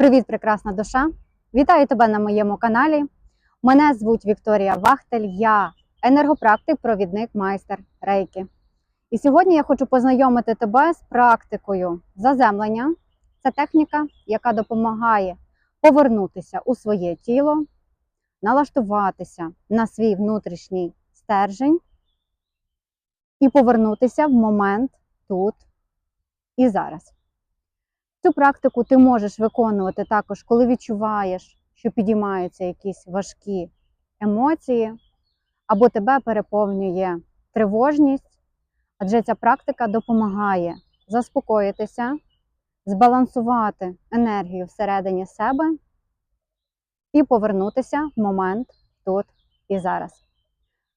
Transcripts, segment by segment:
Привіт, прекрасна душа! Вітаю тебе на моєму каналі. Мене звуть Вікторія Вахтель, я енергопрактик, провідник майстер рейки. І сьогодні я хочу познайомити тебе з практикою заземлення. Це техніка, яка допомагає повернутися у своє тіло, налаштуватися на свій внутрішній стержень і повернутися в момент тут і зараз. Цю практику ти можеш виконувати також, коли відчуваєш, що підіймаються якісь важкі емоції, або тебе переповнює тривожність, адже ця практика допомагає заспокоїтися, збалансувати енергію всередині себе і повернутися в момент тут і зараз.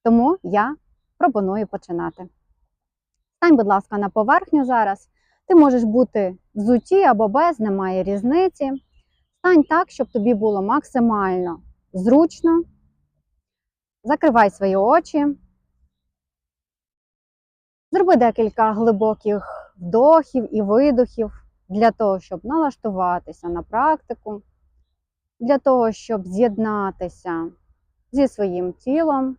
Тому я пропоную починати. Стань, будь ласка, на поверхню зараз. Ти можеш бути взуті або без, немає різниці. Стань так, щоб тобі було максимально зручно. Закривай свої очі. Зроби декілька глибоких вдохів і видохів для того, щоб налаштуватися на практику, для того, щоб з'єднатися зі своїм тілом.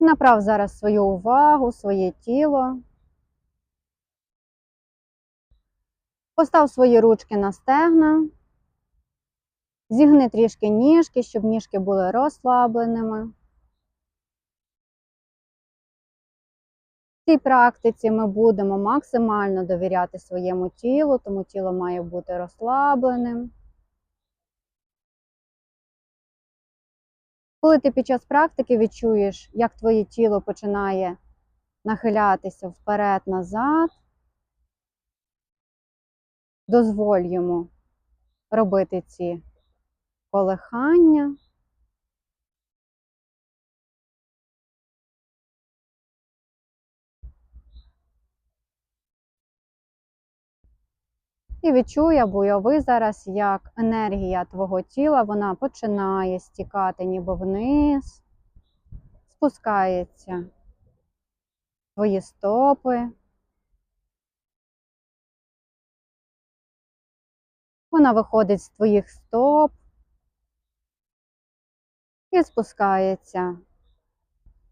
Направ зараз свою увагу, своє тіло. Постав свої ручки на стегна. Зігни трішки ніжки, щоб ніжки були розслабленими. В цій практиці ми будемо максимально довіряти своєму тілу, тому тіло має бути розслабленим. Коли ти під час практики відчуєш, як твоє тіло починає нахилятися вперед-назад, дозволь йому робити ці колихання. І відчуй або уяви зараз, як енергія твого тіла вона починає стікати ніби вниз, спускається твої стопи. Вона виходить з твоїх стоп і спускається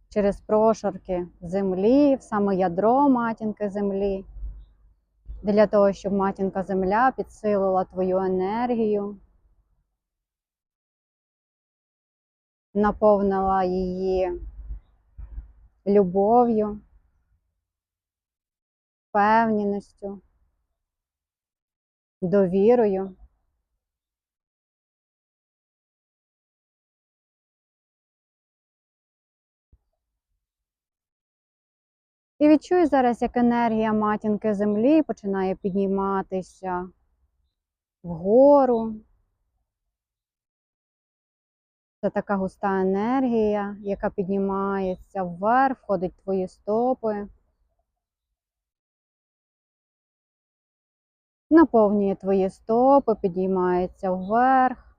через прошарки землі, в саме ядро матінки землі для того, щоб матінка земля підсилила твою енергію, наповнила її любов'ю, впевненістю, довірою. І відчуй зараз, як енергія матінки землі починає підніматися вгору. Це така густа енергія, яка піднімається вверх, входить в твої стопи. Наповнює твої стопи, підіймається вверх,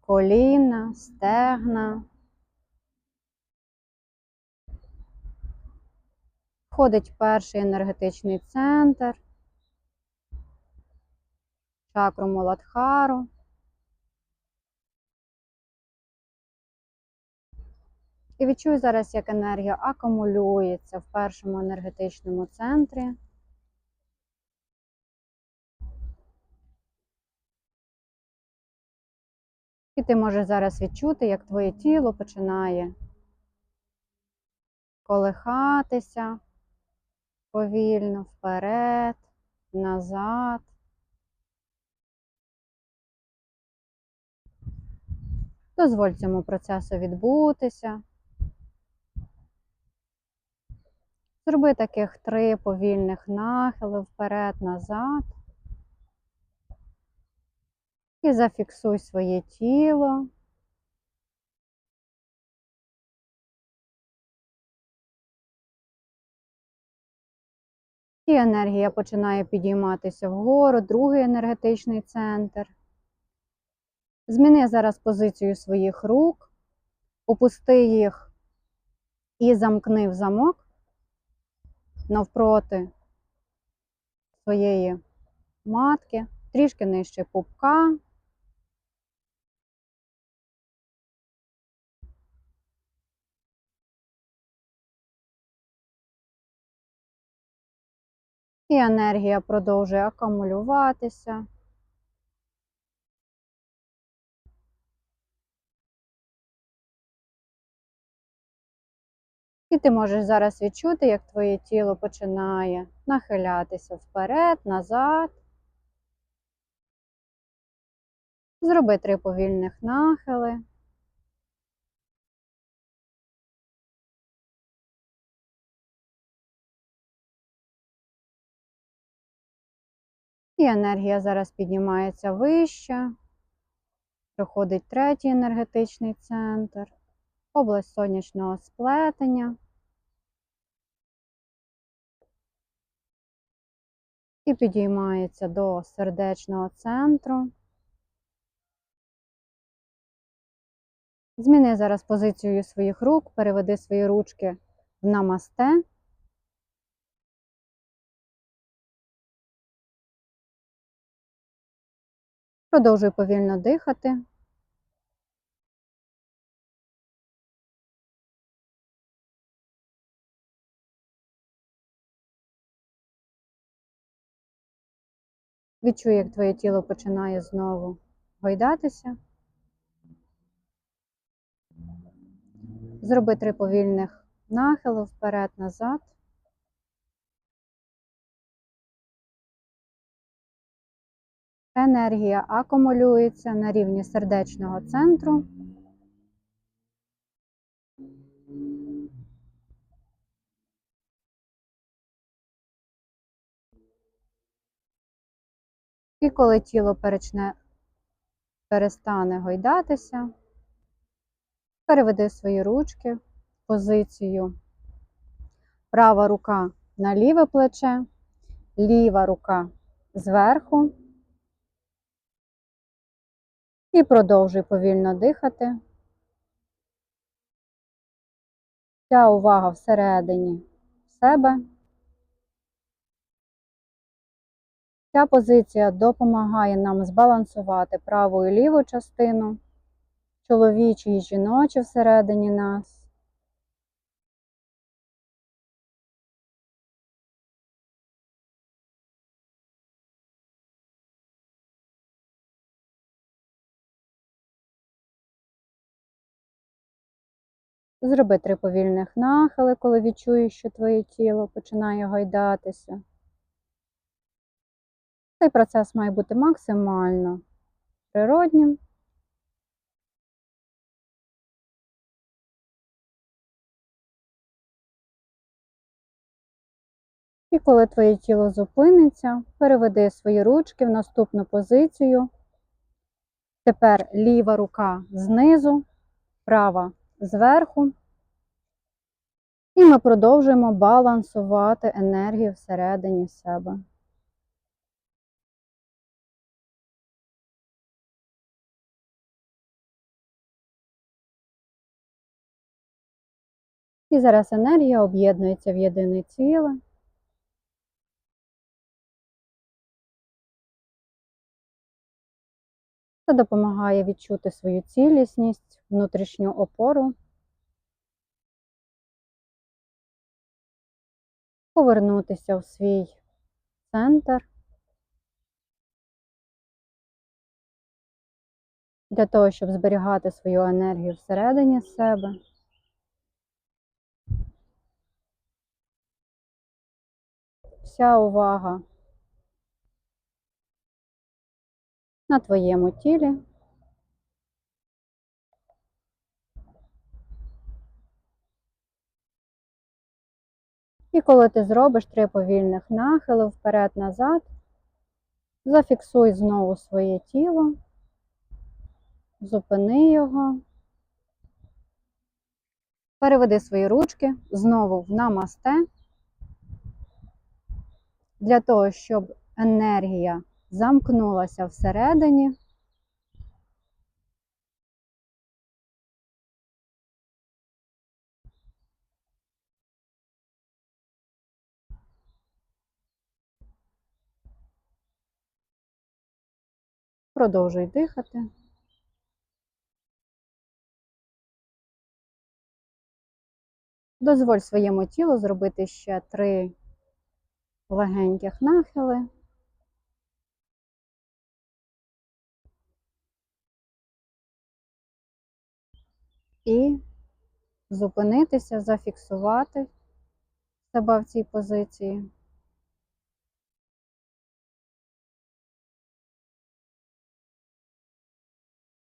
коліна, стегна. Входить перший енергетичний центр, чакру Муладхару. І відчуй зараз, як енергія акумулюється в першому енергетичному центрі. І ти можеш зараз відчути, як твоє тіло починає колихатися повільно вперед, назад. Дозволь цьому процесу відбутися. Зроби таких три повільних нахили вперед, назад. І зафіксуй своє тіло. І енергія починає підійматися вгору, другий енергетичний центр. Зміни зараз позицію своїх рук, опусти їх і замкни в замок навпроти своєї матки, трішки нижче пупка. І енергія продовжує акумулюватися. І ти можеш зараз відчути, як твоє тіло починає нахилятися вперед, назад. Зроби три повільних нахили. І енергія зараз піднімається вище, проходить третій енергетичний центр, область сонячного сплетення. І підіймається до сердечного центру. Зміни зараз позицію своїх рук, переведи свої ручки в намасте. Продовжуй повільно дихати. Відчуй, як твоє тіло починає знову гойдатися. Зроби три повільних нахили вперед-назад. Енергія акумулюється на рівні сердечного центру. І коли тіло перечне, перестане гойдатися, переведи свої ручки в позицію права рука на ліве плече, ліва рука зверху. І продовжуй повільно дихати. Вся увага всередині себе. Ця позиція допомагає нам збалансувати праву і ліву частину, чоловічу і жіночу всередині нас. Зроби три повільних нахили, коли відчуєш, що твоє тіло починає гойдатися. Цей процес має бути максимально природнім. І коли твоє тіло зупиниться, переведи свої ручки в наступну позицію. Тепер ліва рука знизу, права зверху. І ми продовжуємо балансувати енергію всередині себе. І зараз енергія об'єднується в єдине ціле. Це допомагає відчути свою цілісність, внутрішню опору, повернутися в свій центр для того, щоб зберігати свою енергію всередині себе. Вся увага на твоєму тілі. І коли ти зробиш три повільних нахили вперед-назад, зафіксуй знову своє тіло, зупини його, переведи свої ручки знову в намасте, для того, щоб енергія замкнулася всередині. Продовжуй дихати. Дозволь своєму тілу зробити ще три легеньких нахили. І зупинитися, зафіксувати себе в цій позиції.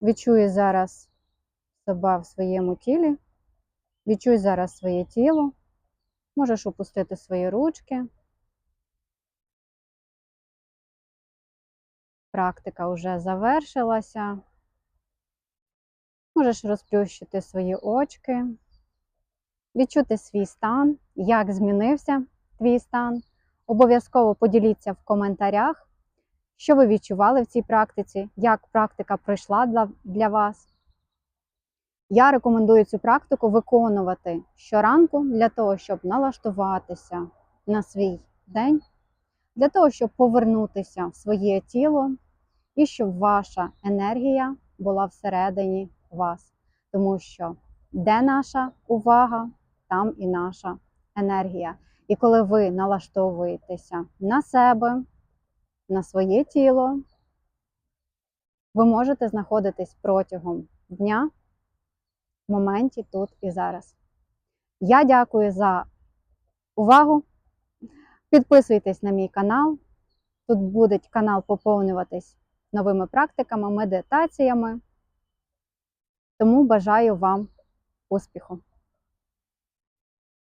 Відчуй зараз себе в своєму тілі. Відчуй зараз своє тіло. Можеш опустити свої ручки. Практика вже завершилася. Можеш розплющити свої очки, відчути свій стан, як змінився твій стан. Обов'язково поділіться в коментарях, що ви відчували в цій практиці, як практика пройшла для, вас. Я рекомендую цю практику виконувати щоранку для того, щоб налаштуватися на свій день, для того, щоб повернутися в своє тіло і щоб ваша енергія була всередині вас. Тому що де наша увага, там і наша енергія. І коли ви налаштовуєтеся на себе, на своє тіло, ви можете знаходитись протягом дня в моменті тут і зараз. Я дякую за увагу. Підписуйтесь на мій канал. Тут буде канал поповнюватись новими практиками, медитаціями. Тому бажаю вам успіху!